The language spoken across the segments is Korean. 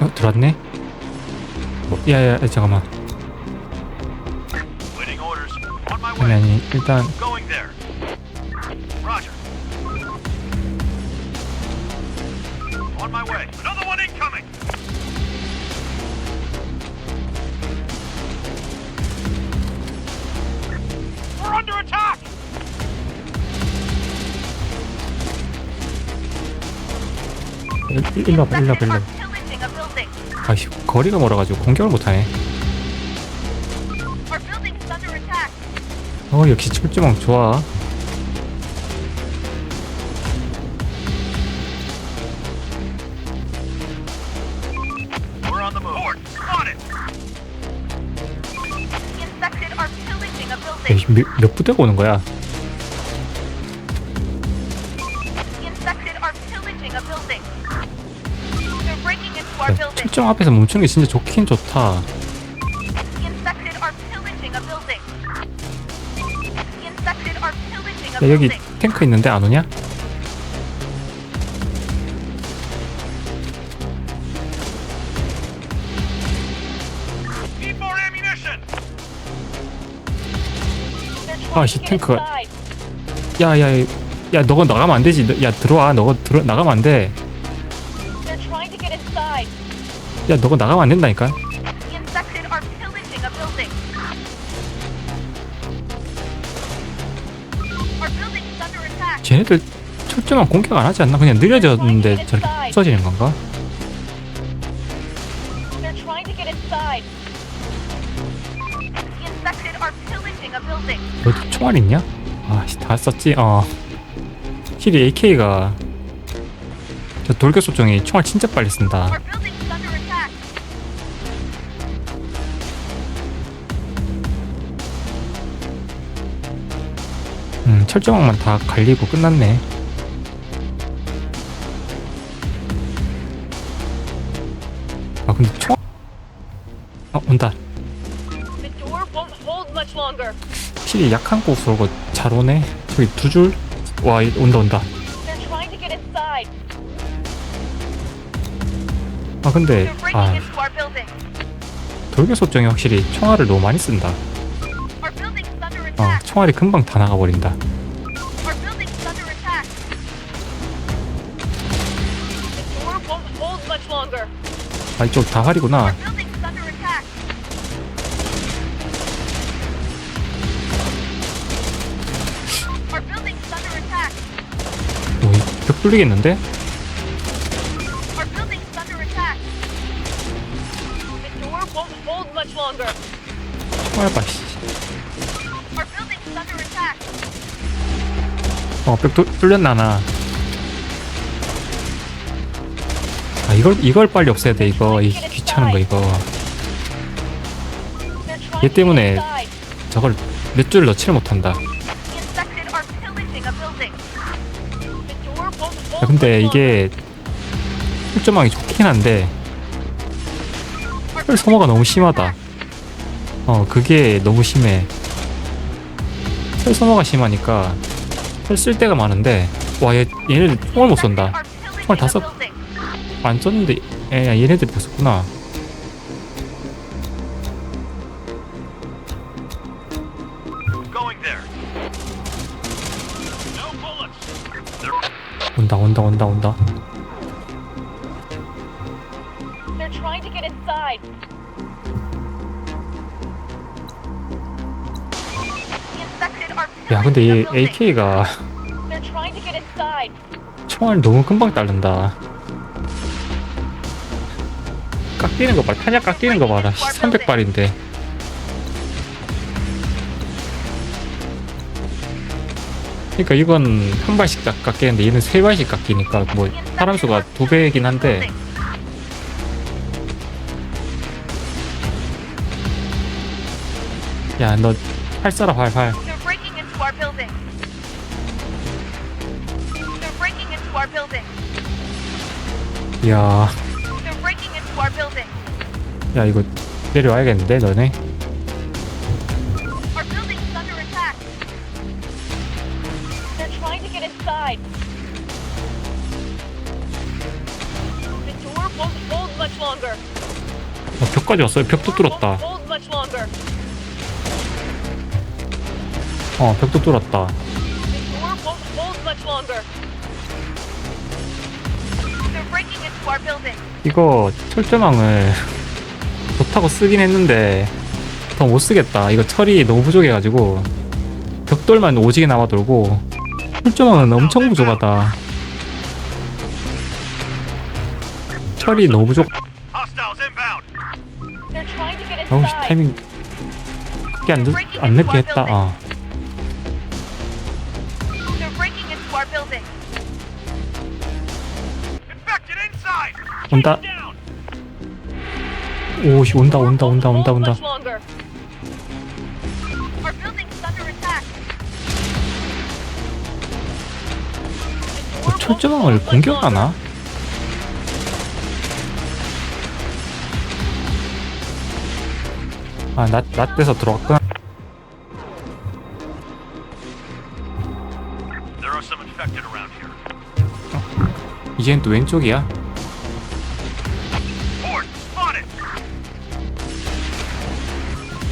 어 들어왔네. 어, 야야 잠깐만. On my 아니. 아니 일단 일로 와봐 일로 와봐 일로 와봐. 아씨 거리가 멀어가지고 공격을 못하네. 어 역시 철조망 좋아. 몇, 몇 부대가 오는 거야? 야. 철조망 앞에서 멈추는 게 진짜 좋긴 좋다. 야 여기. 탱크 있는데 안 오냐? Need more ammunition. They're trying 아, to 씨, get 탱크가- inside. 야야 야 너가 나가면 안 되지. 너- 야 들어와. 너가 들어 나가면 안 돼. 야 너가 나가면 안 된다니까. 쟤네들 철조망 공격 안 하지 않나? 그냥 느려졌는데 저렇게 부서지는 건가? 어디 총알 있냐? 아씨 다 썼지. 어. 확실히 AK가 저 돌격 소총이 총알 진짜 빨리 쓴다. 철조망만 다 갈리고 끝났네. 아 근데 총 어, 온다. 확실히 약한 곳으로 잘 오네. 저기 두 줄. 와 이- 온다 온다. 아 근데 아. 돌격 소총이 확실히 총알을 너무 많이 쓴다. 어. 총알이 금방 다 나가버린다. 아 이쪽 다 활이구나. 오벽 뚫리겠는데? Our building's under attack. The door won't hold much longer. 총알 봐. 씨. Our building's under attack. 어벽 뚫렸나 나. 이걸 이걸 빨리 없애야 돼 이거 이 귀찮은 거 이거. 얘 때문에. 저걸 몇 줄을 넣지를 못한다. 야, 근데. 이게 출조망이 좋긴 한데 혈 소모가 너무 심하다. 어 그게 너무 심해. 혈 소모가 심하니까 혈쓸 때가 많은데 와 얘, 얘네들 총을 못 쏜다. 총알 다 building. 안 썼는데 에 야, 얘네들이. They're 온다 온다 온다 온다. 야 근데 얘. AK가. 총알 너무 금방 따른다. 깎이는 거 봐. 탄약 깎이는 거 봐라. 300발인데. 그러니까 이건 한 발씩 딱 깎이는데 얘는 세 발씩 깎이니까 뭐 사람 수가 두 배이긴 한데 야 너활 쏴라 활활 They're breaking into our building. They're breaking into our building. 야, They're breaking into our building. 야 이거 내려와야겠는데 너네 Our building's under attack. They're trying to get inside. The door won't hold much longer. longer. 어, 벽까지 왔어요 벽도 뚫었다 Won't hold much longer. 어 벽도 뚫었다 The door won't hold much longer. 이거 철조망을 좋다고 쓰긴 했는데 더 못 쓰겠다. 이거 철이 너무 부족해가지고 벽돌만 오지게 남아 돌고 철조망은 엄청 부족하다. 철이 너무 부족 어우. 타이밍 크게 안, 늦, 안 늦게 했다. 어. 온다. 오씨 온다 온다 온다 온다 온다. 어, 철조망을 공격하나? 아, 나, 나 떼서 들어왔구나. There are some infected around here. 이젠 또 왼쪽이야.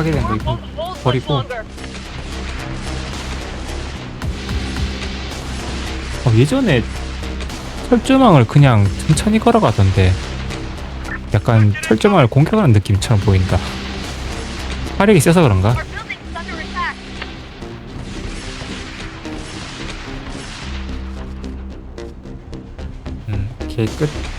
파괴된 거 이거 hold much 버리고. 어, 예전에 철조망을 그냥 천천히 걸어가던데 약간 철조망을 공격하는 느낌처럼 보인다. 화력이 세서 그런가? 음, 오케이 끝.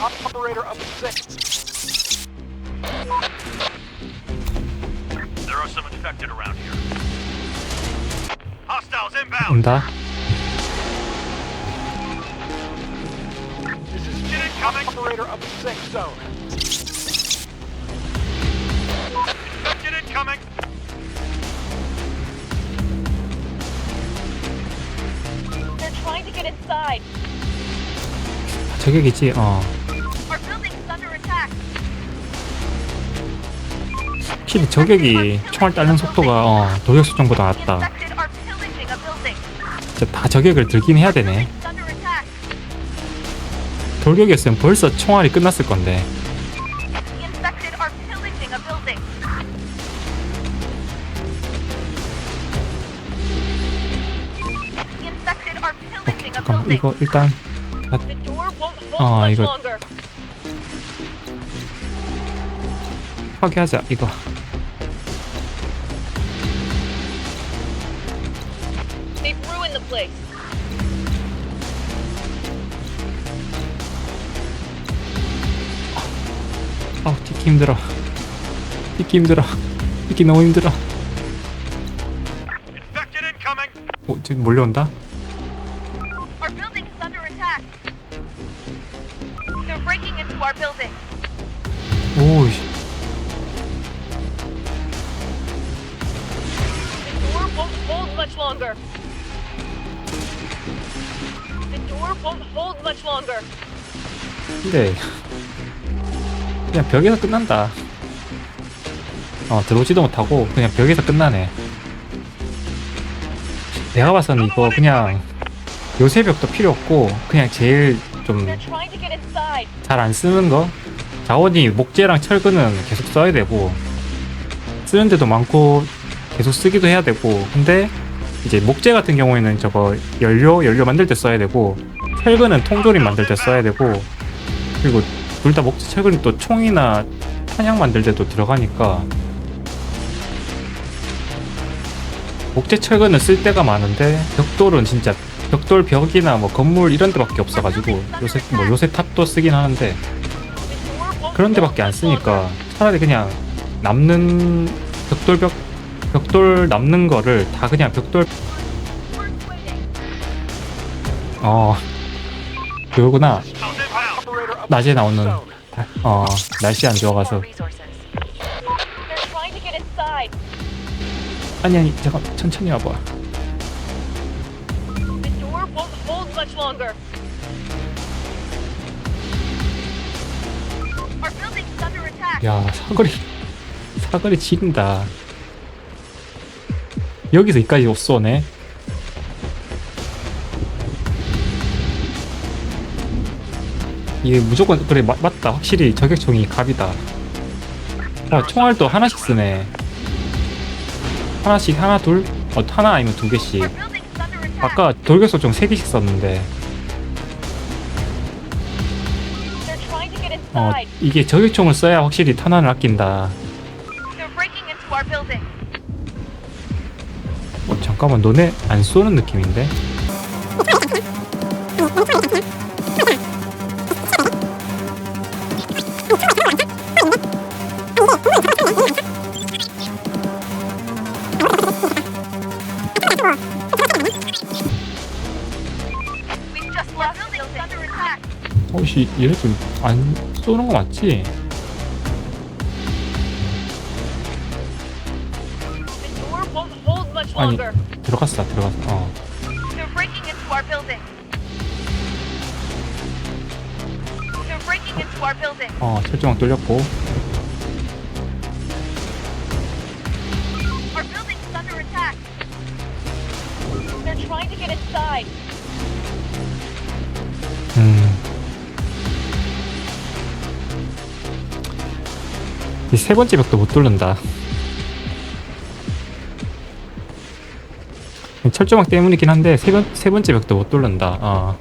Operator of Six. There are some infected around here. Hostiles inbound. 온다. This is Chief incoming. Operator of Six Zone. Infected incoming. They're trying to get inside. 저격이지. 어. 확실히 저격이 총알 따는 속도가 어, 도격 수정보다 낫다. 진짜 다 저격을 들긴 해야 되네. 돌격이었으면 벌써 총알이 끝났을 건데. 잠깐만 building. 이거 일단 아, much 이거- 파괴하자 이거. They've ruined the place. 아우 뛰기 힘들어. 뛰기 힘들어. 뛰기 너무 힘들어. Infected incoming. 어, 지금 몰려온다. Our building's under attack. They're breaking into our building. 오씨. Won't hold much longer. The door won't hold much longer. 근데 그냥 벽에서 끝난다. 어 들어오지도 못하고 그냥 벽에서 끝나네. 내가 봐서는 이거 그냥 요새 벽도 필요 없고 그냥 제일 좀 They're trying to get inside. 잘 안 쓰는 거 자원이 목재랑 철근은 계속 써야 되고 쓰는 데도 많고 계속 쓰기도 해야 되고 근데 이제 목재 같은 경우에는 저거 연료 연료 만들 때 써야 되고 철근은 통조림 만들 때 써야 되고 그리고 둘 다 목재 철근이 또 총이나 탄약 만들 때도 들어가니까 목재 철근은 쓸 때가 많은데 벽돌은 진짜 벽돌 벽이나 뭐 건물 이런 데밖에 없어가지고 요새 뭐 요새 탑도 쓰긴 하는데 그런 데밖에 안 쓰니까. 차라리 그냥 남는 벽돌 벽 벽돌 남는 거를 다 그냥 벽돌. 어 그거구나. 낮에 나오는 어 날씨 안 좋아가서. 아니 아니 잠깐 천천히 와봐. 야 사거리 사거리 지린다. 여기서 이까지 쏘네. 이게 무조건 그래 맞, 맞다. 확실히 저격총이 갑이다. 아 총알도 하나씩 쓰네. 하나씩 하나 둘 어, 하나 아니면 두 개씩. 아까 돌격소 총 세 개씩 썼는데. 어. 이게 저격총을 써야 확실히 탄환을 아낀다 어, 잠깐만 너네 안 쏘는 느낌인데? 어씨 얘네들 안 쏘는 거 맞지? 아니 longer. 들어갔어 들어갔어 어 They're breaking into our building. They're breaking into our building. 어, 철조망 뚫렸고 Our building is under attack. They're trying to get inside. 음. 이 세 번째 벽도 못 뚫는다. 철조망 때문이긴 한데 세, 번, 세 번째 벽도 못 뚫는다. 어.